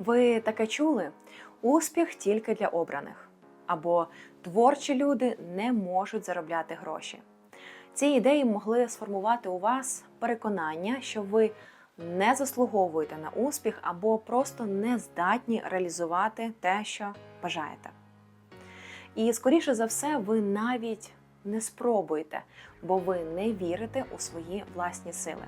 Ви таке чули? Успіх тільки для обраних. Або творчі люди не можуть заробляти гроші. Ці ідеї могли сформувати у вас переконання, що ви не заслуговуєте на успіх або просто не здатні реалізувати те, що бажаєте. І, скоріше за все, ви навіть не спробуєте, бо ви не вірите у свої власні сили.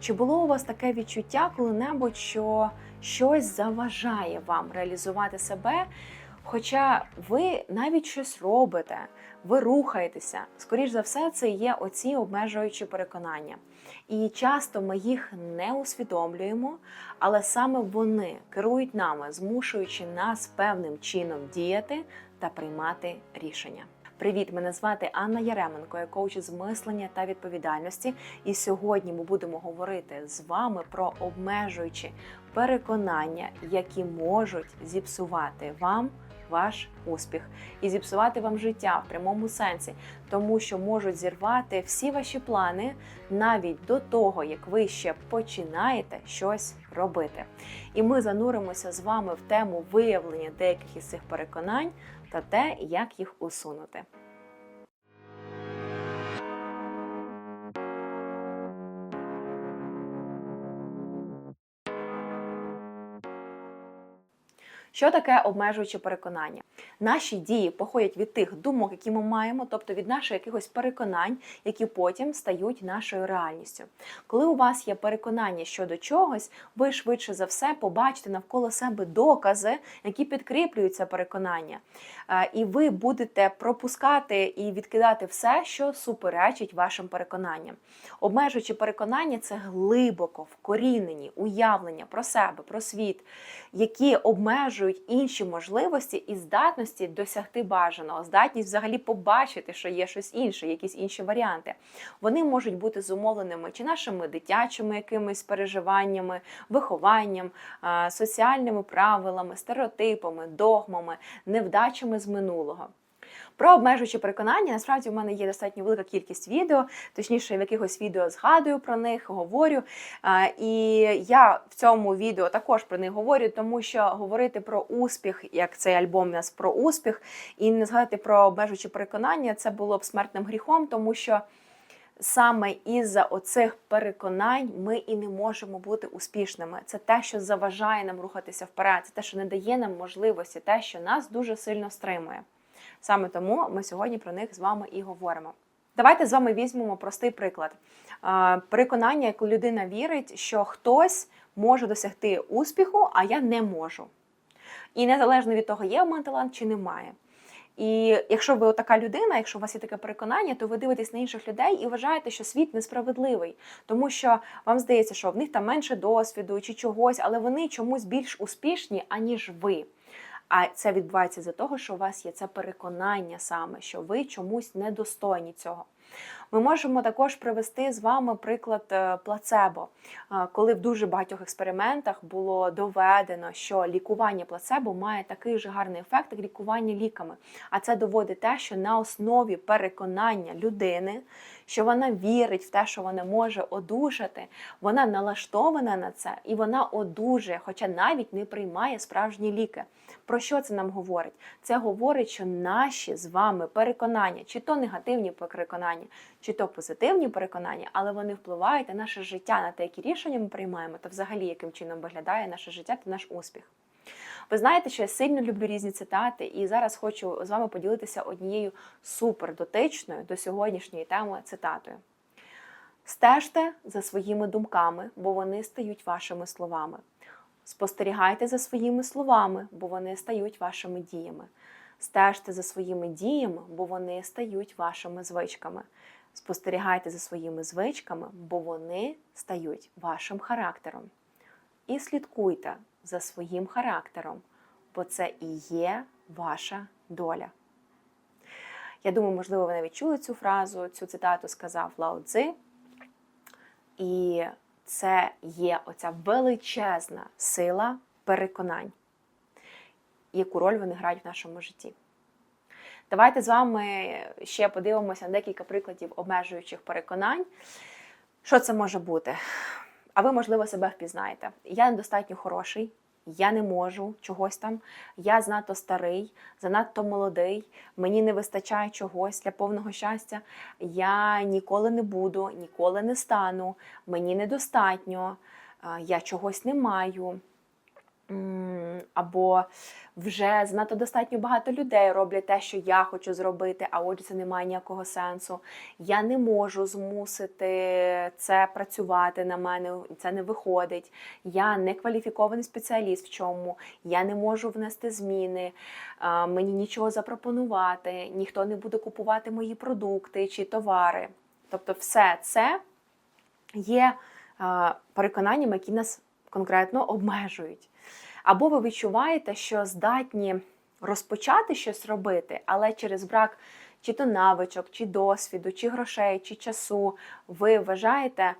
Чи було у вас таке відчуття коли-небудь, що щось заважає вам реалізувати себе? Хоча ви навіть щось робите, ви рухаєтеся, скоріш за все, це є оці обмежуючі переконання. І часто ми їх не усвідомлюємо, але саме вони керують нами, змушуючи нас певним чином діяти та приймати рішення. Привіт, мене звати Анна Яременко, я коуч з мислення та відповідальності. І сьогодні ми будемо говорити з вами про обмежуючі переконання, які можуть зіпсувати вам ваш успіх і зіпсувати вам життя в прямому сенсі, тому що можуть зірвати всі ваші плани навіть до того, як ви ще починаєте щось робити. І ми зануримося з вами в тему виявлення деяких із цих переконань та те, як їх усунути. Що таке обмежуюче переконання? Наші дії походять від тих думок, які ми маємо, тобто від наших якихось переконань, які потім стають нашою реальністю. Коли у вас є переконання щодо чогось, ви швидше за все побачите навколо себе докази, які підкріплюють це переконання. Е, І ви будете пропускати і відкидати все, що суперечить вашим переконанням. Обмежуючи переконання, це глибоко вкорінені уявлення про себе, про світ, які обмежують інші можливості і здатності досягти бажаного, здатність взагалі побачити, що є щось інше, якісь інші варіанти. Вони можуть бути зумовленими чи нашими дитячими якимись переживаннями, вихованням, соціальними правилами, стереотипами, догмами, невдачами з минулого. Про обмежуючі переконання насправді в мене є достатньо велика кількість відео, точніше, в якихось відео згадую про них, говорю. І я в цьому відео також про них говорю, тому що говорити про успіх, як цей альбом у нас про успіх, і не згадати про обмежуючі переконання, це було б смертним гріхом, тому що. Саме із-за оцих переконань ми і не можемо бути успішними. Це те, що заважає нам рухатися вперед, це те, що не дає нам можливості, те, що нас дуже сильно стримує. Саме тому ми сьогодні про них з вами і говоримо. Давайте з вами візьмемо простий приклад. Переконання, як людина вірить, що хтось може досягти успіху, а я не можу. І незалежно від того, є в мене талант чи немає. І якщо ви така людина, якщо у вас є таке переконання, то ви дивитесь на інших людей і вважаєте, що світ несправедливий, тому що вам здається, що в них там менше досвіду чи чогось, але вони чомусь більш успішні, аніж ви. А це відбувається за того, що у вас є це переконання саме, що ви чомусь недостойні цього. Ми можемо також привести з вами приклад е, плацебо, Е, коли в дуже багатьох експериментах було доведено, що лікування плацебо має такий же гарний ефект, як лікування ліками. А це доводить те, що на основі переконання людини, що вона вірить в те, що вона може одужати, вона налаштована на це і вона одужує, хоча навіть не приймає справжні ліки. Про що це нам говорить? Це говорить, що наші з вами переконання, чи то негативні переконання, чи то позитивні переконання, але вони впливають на наше життя, на те, які рішення ми приймаємо, та взагалі яким чином виглядає наше життя та наш успіх. Ви знаєте, що я сильно люблю різні цитати, і зараз хочу з вами поділитися однією супер дотичною до сьогоднішньої теми цитатою. Стежте за своїми думками, бо вони стають вашими словами. Спостерігайте за своїми словами, бо вони стають вашими діями. Стежте за своїми діями, бо вони стають вашими звичками. Спостерігайте за своїми звичками, бо вони стають вашим характером. І слідкуйте за своїм характером, бо це і є ваша доля. Я думаю, можливо, ви навіть чули цю фразу, цю цитату сказав Лао Цзи. І це є оця величезна сила переконань, яку роль вони грають в нашому житті. Давайте з вами ще подивимося на декілька прикладів обмежуючих переконань. Що це може бути? А ви, можливо, себе впізнаєте. Я недостатньо хороший, я не можу чогось там, я занадто старий, занадто молодий, мені не вистачає чогось для повного щастя, я ніколи не буду, ніколи не стану, мені недостатньо, я чогось не маю. Або вже занадто достатньо багато людей роблять те, що я хочу зробити, а отже, це не має ніякого сенсу. Я не можу змусити це працювати на мене, це не виходить. Я не кваліфікований спеціаліст в чому, я не можу внести зміни, мені нічого запропонувати, ніхто не буде купувати мої продукти чи товари. Тобто, все це є переконаннями, які нас конкретно обмежують. Або ви відчуваєте, що здатні розпочати щось робити, але через брак чи то навичок, чи досвіду, чи грошей, чи часу, ви вважаєте,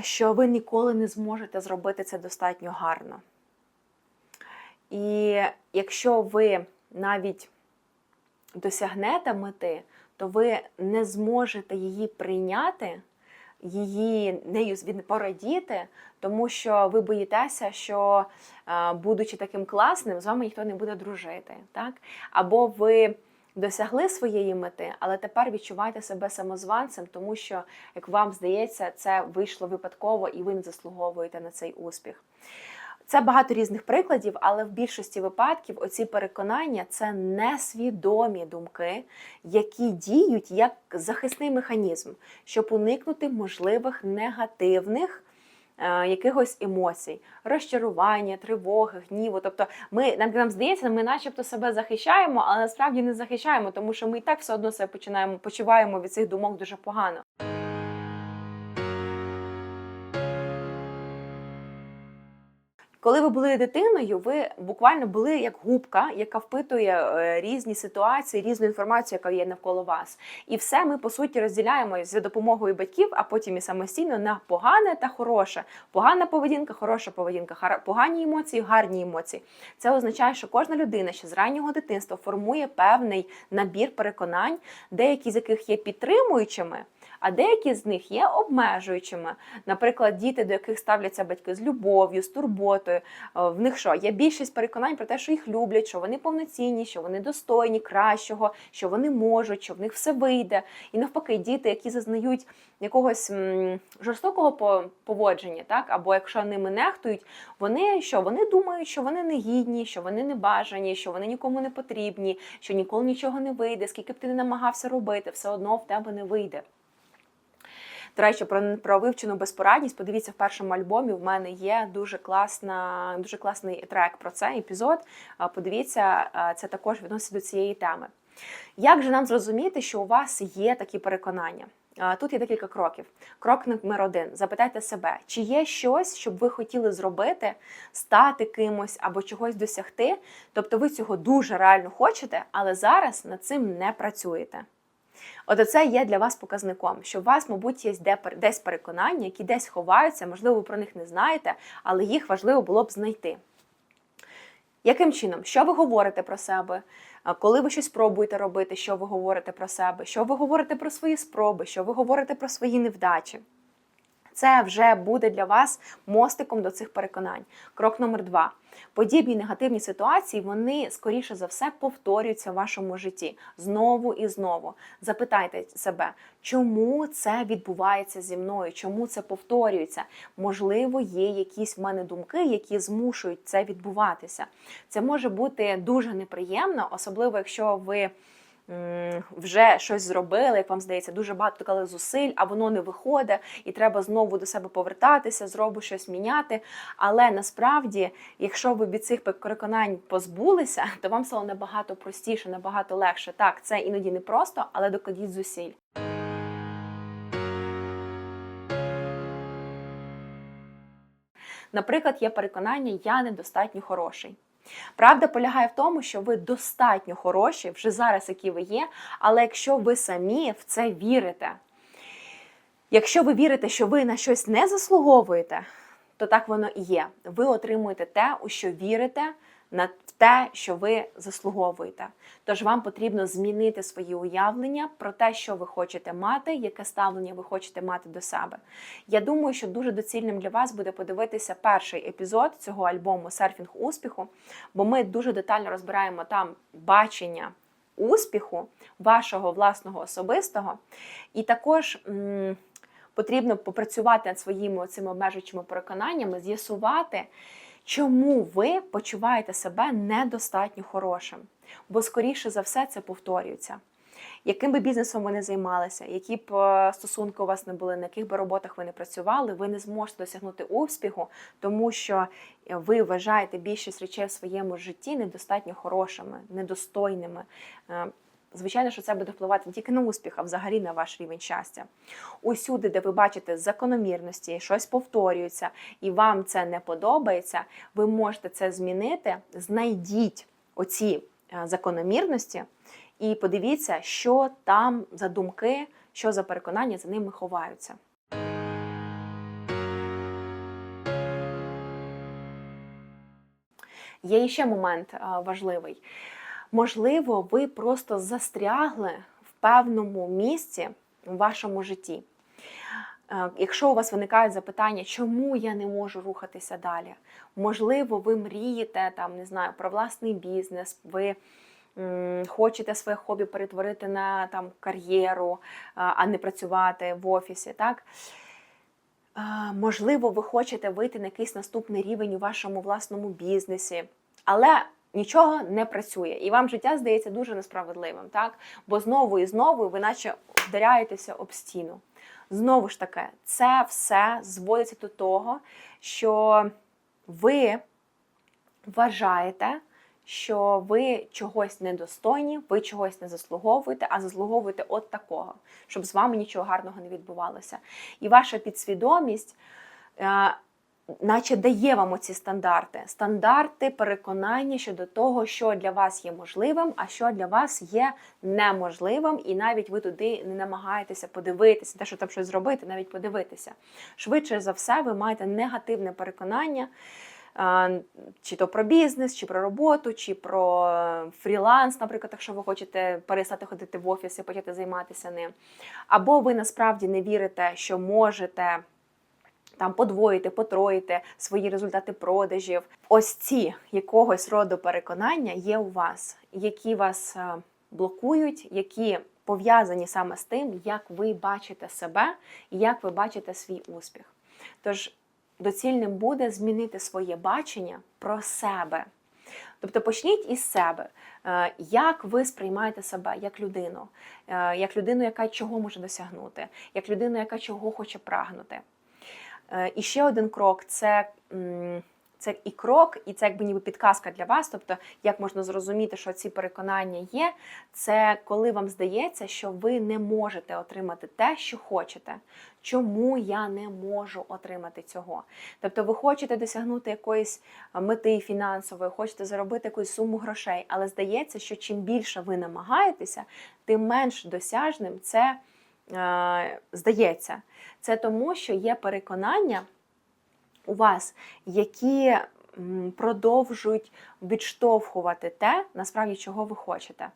що ви ніколи не зможете зробити це достатньо гарно. І якщо ви навіть досягнете мети, то ви не зможете її прийняти, її нею порадіти, тому що ви боїтеся, що, е, будучи таким класним, з вами ніхто не буде дружити. Так? Або ви досягли своєї мети, але тепер відчуваєте себе самозванцем, тому що, як вам здається, це вийшло випадково і ви не заслуговуєте на цей успіх. Це багато різних прикладів, але в більшості випадків оці переконання це несвідомі думки, які діють як захисний механізм, щоб уникнути можливих негативних. е, Якихось емоцій, розчарування, тривоги, гніву. Тобто, ми нам, нам здається, ми начебто себе захищаємо, але насправді не захищаємо, тому що ми і так все одно себе починаємо почуваємо від цих думок дуже погано. Коли ви були дитиною, ви буквально були як губка, яка впитує е, різні ситуації, різну інформацію, яка є навколо вас. І все ми по суті розділяємо за допомогою батьків, а потім і самостійно на погане та хороше. Погана поведінка, хороша поведінка, погані емоції, гарні емоції. Це означає, що кожна людина ще з раннього дитинства формує певний набір переконань, деякі з яких є підтримуючими. А деякі з них є обмежуючими. Наприклад, діти, до яких ставляться батьки з любов'ю, з турботою. е, В них що? Є більшість переконань про те, що їх люблять, що вони повноцінні, що вони достойні кращого, що вони можуть, що в них все вийде. І навпаки, діти, які зазнають якогось жорстокого поводження, так або якщо ними нехтують, вони що? Вони думають, що вони не гідні, що вони не бажані, що вони нікому не потрібні, що ніколи нічого не вийде, скільки б ти не намагався робити, все одно в тебе не вийде. До речі, про, про вивчену безпорадність. Подивіться в першому альбомі. В мене є дуже класна, дуже класний трек про це епізод. Подивіться, це також відноситься до цієї теми. Як же нам зрозуміти, що у вас є такі переконання? Тут є декілька кроків. Крок номер один: запитайте себе, чи є щось, що б ви хотіли зробити, стати кимось або чогось досягти. Тобто ви цього дуже реально хочете, але зараз над цим не працюєте. От це є для вас показником, що у вас, мабуть, є десь переконання, які десь ховаються, можливо, ви про них не знаєте, але їх важливо було б знайти. Яким чином? Що ви говорите про себе? Коли ви щось пробуєте робити, що ви говорите про себе? Що ви говорите про свої спроби? Що ви говорите про свої невдачі? Це вже буде для вас мостиком до цих переконань. Крок номер два. Подібні негативні ситуації вони скоріше за все повторюються в вашому житті знову і знову. Запитайте себе, чому це відбувається зі мною, чому це повторюється? Можливо, є якісь в мене думки, які змушують це відбуватися. Це може бути дуже неприємно, особливо якщо ви вже щось зробили, як вам здається, дуже багато доклали зусиль, а воно не виходить, і треба знову до себе повертатися, зробу щось міняти. Але насправді, якщо ви від цих переконань позбулися, то вам стало набагато простіше, набагато легше. Так, це іноді не просто, але докладіть зусиль. Наприклад, є переконання, я недостатньо хороший. Правда полягає в тому, що ви достатньо хороші вже зараз, які ви є, але якщо ви самі в це вірите, якщо ви вірите, що ви на щось не заслуговуєте, то так воно і є. Ви отримуєте те, у що вірите на те, що ви заслуговуєте. Тож вам потрібно змінити свої уявлення про те, що ви хочете мати, яке ставлення ви хочете мати до себе. Я думаю, що дуже доцільним для вас буде подивитися перший епізод цього альбому Серфінг успіху, бо ми дуже детально розбираємо там бачення успіху вашого власного особистого. І також. м, Потрібно попрацювати над своїми цими обмежуючими переконаннями, з'ясувати, чому ви почуваєте себе недостатньо хорошим. Бо, скоріше за все, це повторюється. Яким би бізнесом ви не займалися, які б е, стосунки у вас не були, на яких би роботах ви не працювали, ви не зможете досягнути успіху, тому що е, ви вважаєте більшість речей в своєму житті недостатньо хорошими, недостойними. Звичайно, що це буде впливати не тільки на успіх, а взагалі на ваш рівень щастя. Усюди, де ви бачите закономірності, щось повторюється, і вам це не подобається, ви можете це змінити. Знайдіть оці е, закономірності і подивіться, що там за думки, що за переконання за ними ховаються. Є ще момент е, важливий. Можливо, ви просто застрягли в певному місці в вашому житті. Е, Якщо у вас виникають запитання, чому я не можу рухатися далі? Можливо, ви мрієте там, не знаю, про власний бізнес, ви хочете своє хобі перетворити на там, кар'єру, а, а не працювати в офісі. так? Е, Можливо, ви хочете вийти на якийсь наступний рівень у вашому власному бізнесі, але нічого не працює, і вам життя здається дуже несправедливим, так? Бо знову і знову ви наче вдаряєтеся об стіну. Знову ж таки, це все зводиться до того, що ви вважаєте, що ви чогось недостойні, ви чогось не заслуговуєте, а заслуговуєте от такого, щоб з вами нічого гарного не відбувалося. І ваша підсвідомість. Наче дає вам оці стандарти, стандарти переконання щодо того, що для вас є можливим, а що для вас є неможливим, і навіть ви туди не намагаєтеся подивитися, те, що там щось зробити, навіть подивитися. Швидше за все, ви маєте негативне переконання, чи то про бізнес, чи про роботу, чи про фріланс, наприклад, якщо ви хочете перестати ходити в офіс і почати займатися ним. Або ви насправді не вірите, що можете там подвоїти, потроїти свої результати продажів. Ось ці якогось роду переконання є у вас, які вас е, блокують, які пов'язані саме з тим, як ви бачите себе і як ви бачите свій успіх. Тож доцільним буде змінити своє бачення про себе. Тобто почніть із себе, Е, як ви сприймаєте себе як людину, Е, як людину, яка чого може досягнути, як людину, яка чого хоче прагнути. Е, І ще один крок це, це і крок, і це якби ніби підказка для вас. Тобто, як можна зрозуміти, що ці переконання є, це коли вам здається, що ви не можете отримати те, що хочете. Чому я не можу отримати цього? Тобто, ви хочете досягнути якоїсь мети фінансової, хочете заробити якусь суму грошей, але здається, що чим більше ви намагаєтеся, тим менш досяжним це е, здається. Це тому, що є переконання у вас, які продовжують відштовхувати те, насправді, чого ви хочете.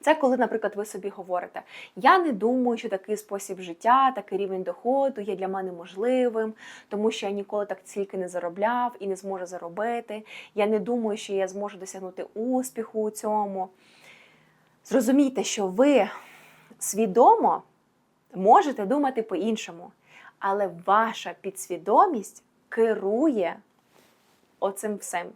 Це коли, наприклад, ви собі говорите: я не думаю, що такий спосіб життя, такий рівень доходу є для мене можливим, тому що я ніколи так стільки не заробляв і не зможу заробити. Я не думаю, що я зможу досягнути успіху у цьому. Зрозумійте, що ви свідомо можете думати по-іншому, але ваша підсвідомість керує оцим всім.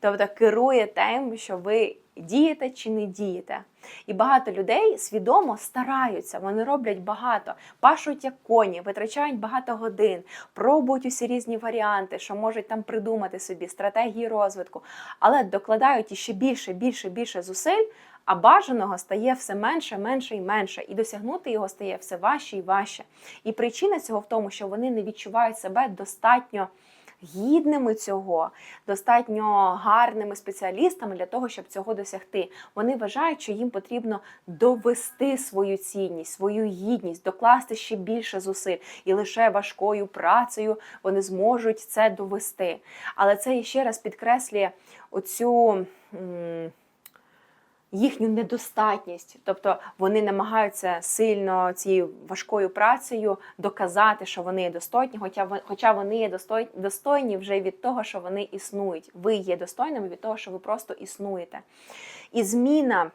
Тобто керує тим, що ви дієте чи не дієте. І багато людей свідомо стараються, вони роблять багато, пашуть як коні, витрачають багато годин, пробують усі різні варіанти, що можуть там придумати собі стратегії розвитку, але докладають іще більше, більше, більше зусиль, а бажаного стає все менше, менше і менше, і досягнути його стає все важче і важче. І причина цього в тому, що вони не відчувають себе достатньо гідними цього, достатньо гарними спеціалістами для того, щоб цього досягти. Вони вважають, що їм потрібно довести свою цінність, свою гідність, докласти ще більше зусиль, і лише важкою працею вони зможуть це довести. Але це ще раз підкреслює оцю. м, їхню недостатність, тобто вони намагаються сильно цією важкою працею доказати, що вони є достойні, хоча хоча вони є достойні вже від того, що вони існують. Ви є достойними від того, що ви просто існуєте. І зміна.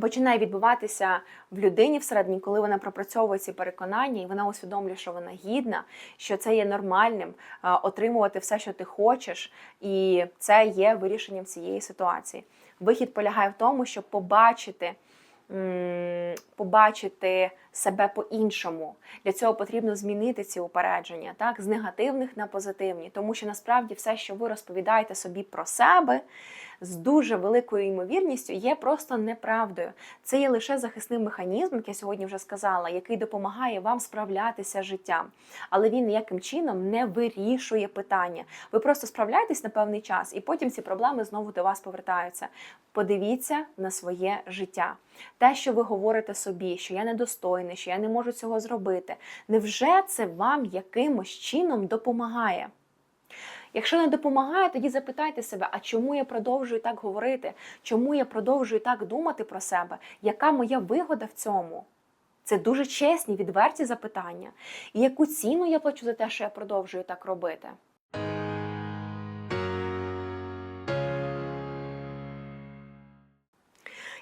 Починає відбуватися в людині всередині, коли вона пропрацьовує ці переконання, і вона усвідомлює, що вона гідна, що це є нормальним отримувати все, що ти хочеш, і це є вирішенням цієї ситуації. Вихід полягає в тому, щоб побачити. Побачити себе по-іншому. Для цього потрібно змінити ці упередження, так, з негативних на позитивні. Тому що насправді все, що ви розповідаєте собі про себе, з дуже великою ймовірністю є просто неправдою. Це є лише захисний механізм, як я сьогодні вже сказала, який допомагає вам справлятися з життям. Але він ніяким чином не вирішує питання. Ви просто справляєтесь на певний час, і потім ці проблеми знову до вас повертаються. Подивіться на своє життя. Те, що ви говорите собі, що я недостойний, що я не можу цього зробити. Невже це вам якимось чином допомагає? Якщо не допомагає, тоді запитайте себе, а чому я продовжую так говорити? Чому я продовжую так думати про себе? Яка моя вигода в цьому? Це дуже чесні, відверті запитання. І яку ціну я плачу за те, що я продовжую так робити?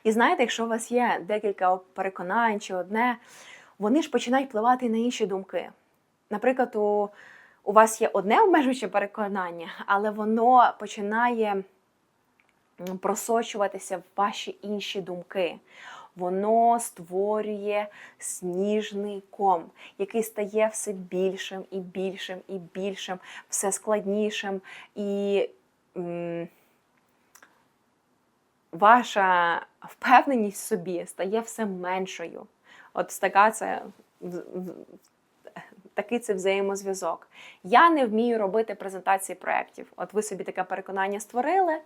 І знаєте, якщо у вас є декілька переконань чи одне, вони ж починають впливати на інші думки. Наприклад, у, у вас є одне обмежуюче переконання, але воно починає просочуватися в ваші інші думки. Воно створює сніжний ком, який стає все більшим і більшим і більшим, все складнішим. І м, ваша впевненість в собі стає все меншою. От така це такий це взаємозв'язок. Я не вмію робити презентації проєктів. От ви собі таке переконання створили,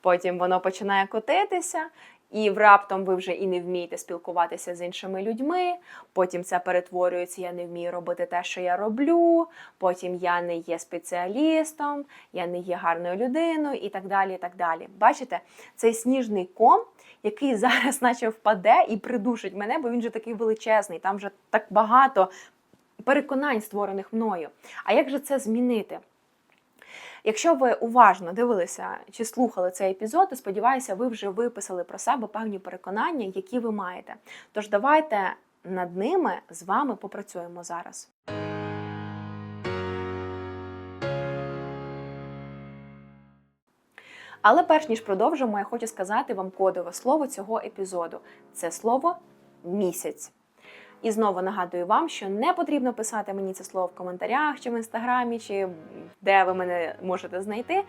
потім воно починає котитися, і раптом ви вже і не вмієте спілкуватися з іншими людьми. Потім це перетворюється, я не вмію робити те, що я роблю. Потім я не є спеціалістом, я не є гарною людиною і так далі. і так далі. Бачите, цей сніжний ком, який зараз наче впаде і придушить мене, бо він же такий величезний, там вже так багато переконань, створених мною. А як же це змінити? Якщо ви уважно дивилися чи слухали цей епізод, то сподіваюся, ви вже виписали про себе певні переконання, які ви маєте. Тож давайте над ними з вами попрацюємо зараз. Але перш ніж продовжимо, я хочу сказати вам кодове слово цього епізоду. Це слово місяць. І знову нагадую вам, що не потрібно писати мені це слово в коментарях, чи в інстаграмі, чи де ви мене можете знайти.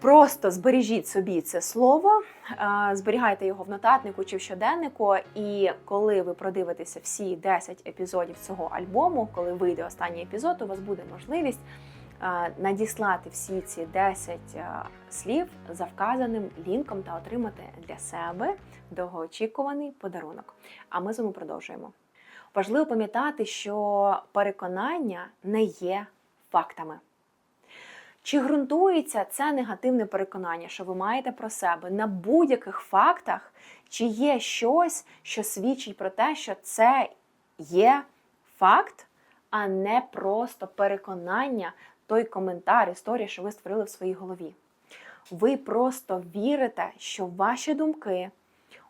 Просто збережіть собі це слово, е, зберігайте його в нотатнику чи в щоденнику. І коли ви продивитеся всі 10 епізодів цього альбому, коли вийде останній епізод, у вас буде можливість надіслати всі ці 10 е, слів за вказаним лінком та отримати для себе довгоочікуваний подарунок. А ми з вами продовжуємо. Важливо пам'ятати, що переконання не є фактами. Чи ґрунтується це негативне переконання, що ви маєте про себе на будь-яких фактах, чи є щось, що свідчить про те, що це є факт, а не просто переконання, той коментар, історія, що ви створили в своїй голові? Ви просто вірите, що ваші думки,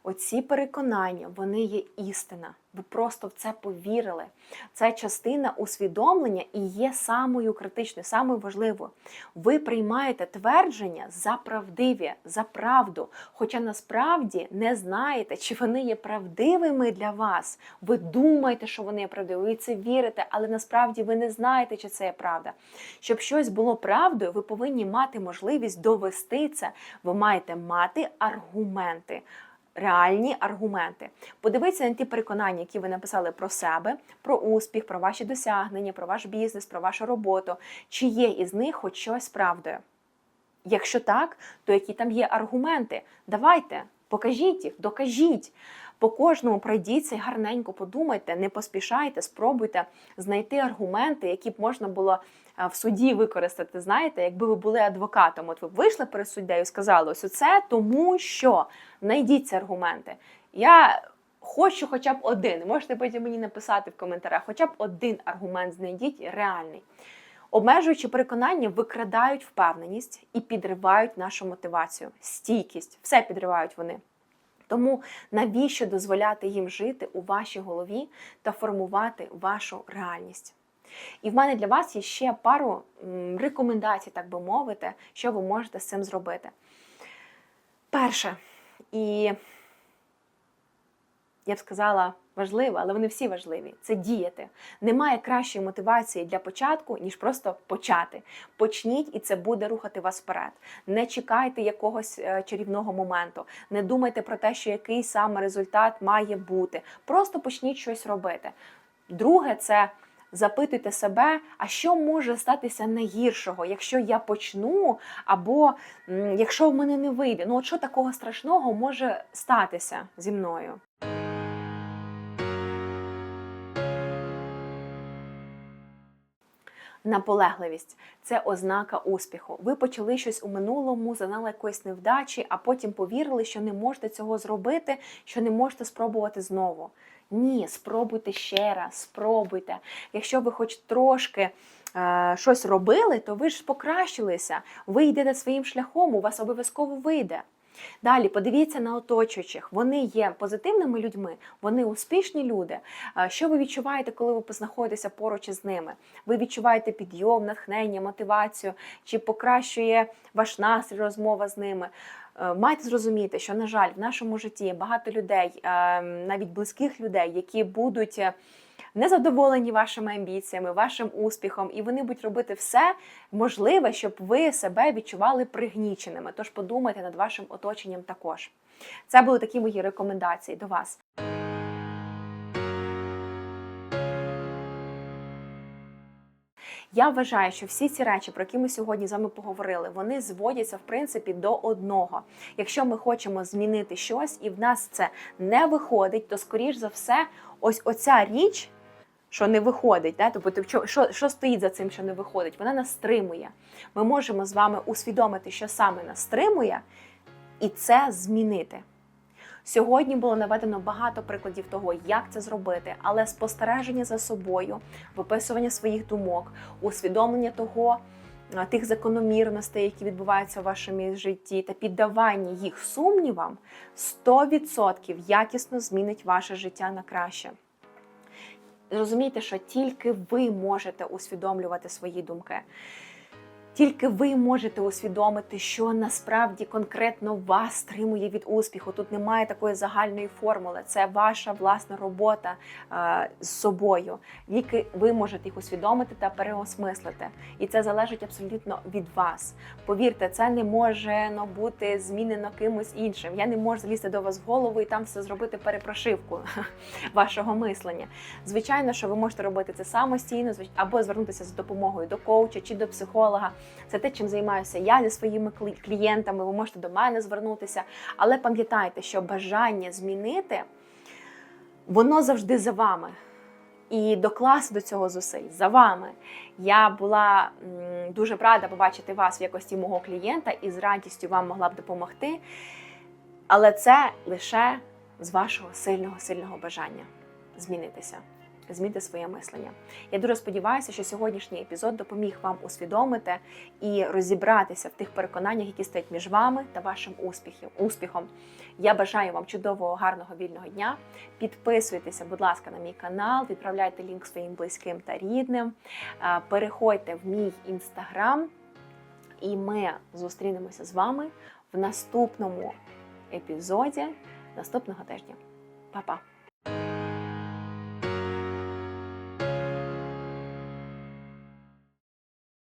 оці переконання, вони є істина. Ви просто в це повірили. Це частина усвідомлення і є самою критичною, самою важливою. Ви приймаєте твердження за правдиві, за правду, хоча насправді не знаєте, чи вони є правдивими для вас. Ви думаєте, що вони є правдивими, ви це вірите, але насправді ви не знаєте, чи це є правда. Щоб щось було правдою, ви повинні мати можливість довести це. Ви маєте мати аргументи. Реальні аргументи. Подивіться на ті переконання, які ви написали про себе, про успіх, про ваші досягнення, про ваш бізнес, про вашу роботу. Чи є із них хоч щось правдою? Якщо так, то які там є аргументи? Давайте, покажіть їх, докажіть. По кожному пройдіться і гарненько подумайте, не поспішайте, спробуйте знайти аргументи, які б можна було е, в суді використати. Знаєте, якби ви були адвокатом, от ви б вийшли перед суддею і сказали, ось це тому що знайдіть ці аргументи. Я хочу хоча б один. Можете потім мені написати в коментарях, хоча б один аргумент знайдіть реальний. Обмежуючи переконання, викрадають впевненість і підривають нашу мотивацію, стійкість, все підривають вони. Тому навіщо дозволяти їм жити у вашій голові та формувати вашу реальність? І в мене для вас є ще пару рекомендацій, так би мовити, що ви можете з цим зробити. Перше, і я б сказала, важливо, але вони всі важливі. Це діяти. Немає кращої мотивації для початку, ніж просто почати. Почніть, і це буде рухати вас вперед. Не чекайте якогось е, чарівного моменту. Не думайте про те, що який саме результат має бути. Просто почніть щось робити. Друге, це. Запитуйте себе, а що може статися найгіршого, якщо я почну, або якщо в мене не вийде. Ну от що такого страшного може статися зі мною? Наполегливість це ознака успіху. Ви почали щось у минулому, зазнали якоїсь невдачі, а потім повірили, що не можете цього зробити, що не можете спробувати знову. Ні, спробуйте ще раз, спробуйте. Якщо ви хоч трошки е, щось робили, то ви ж покращилися. Ви йдете своїм шляхом, у вас обов'язково вийде. Далі подивіться на оточуючих. Вони є позитивними людьми, вони успішні люди. Що ви відчуваєте, коли ви знаходитеся поруч із ними? Ви відчуваєте підйом, натхнення, мотивацію, чи покращує ваш настрій розмова з ними? Е, Маєте зрозуміти, що, на жаль, в нашому житті багато людей, е, навіть близьких людей, які будуть е, незадоволені вашими амбіціями, вашим успіхом, і вони будуть робити все можливе, щоб ви себе відчували пригніченими. Тож подумайте над вашим оточенням також. Це були такі мої рекомендації до вас. Я вважаю, що всі ці речі, про які ми сьогодні з вами поговорили, вони зводяться в принципі до одного. Якщо ми хочемо змінити щось, і в нас це не виходить, то скоріш за все, ось оця річ. Що не виходить, да? тобто що, що, що стоїть за цим, що не виходить? Вона нас стримує. Ми можемо з вами усвідомити, що саме нас стримує, і це змінити. Сьогодні було наведено багато прикладів того, як це зробити, але спостереження за собою, виписування своїх думок, усвідомлення того, тих закономірностей, які відбуваються в вашому житті, та піддавання їх сумнівам 100% якісно змінить ваше життя на краще. Розумійте, що тільки ви можете усвідомлювати свої думки. Тільки ви можете усвідомити, що насправді конкретно вас стримує від успіху. Тут немає такої загальної формули. Це ваша власна робота е, з собою. Тільки ви можете їх усвідомити та переосмислити. І це залежить абсолютно від вас. Повірте, це не може ну, бути змінено кимось іншим. Я не можу залізти до вас в голову і там все зробити перепрошивку вашого мислення. Звичайно, що ви можете робити це самостійно, або звернутися за допомогою до коуча чи до психолога. Це те, чим займаюся я зі своїми клієнтами. Ви можете до мене звернутися. Але пам'ятайте, що бажання змінити воно завжди за вами. І докласти до цього зусиль за вами. Я була дуже рада побачити вас в якості мого клієнта і з радістю вам могла б допомогти. Але це лише з вашого сильного, сильного бажання змінитися, змінити своє мислення. Я дуже сподіваюся, що сьогоднішній епізод допоміг вам усвідомити і розібратися в тих переконаннях, які стоять між вами та вашим успіхом. Я бажаю вам чудового, гарного вільного дня. Підписуйтеся, будь ласка, на мій канал, відправляйте лінк своїм близьким та рідним. Переходьте в мій інстаграм, і ми зустрінемося з вами в наступному епізоді наступного тижня. Па-па!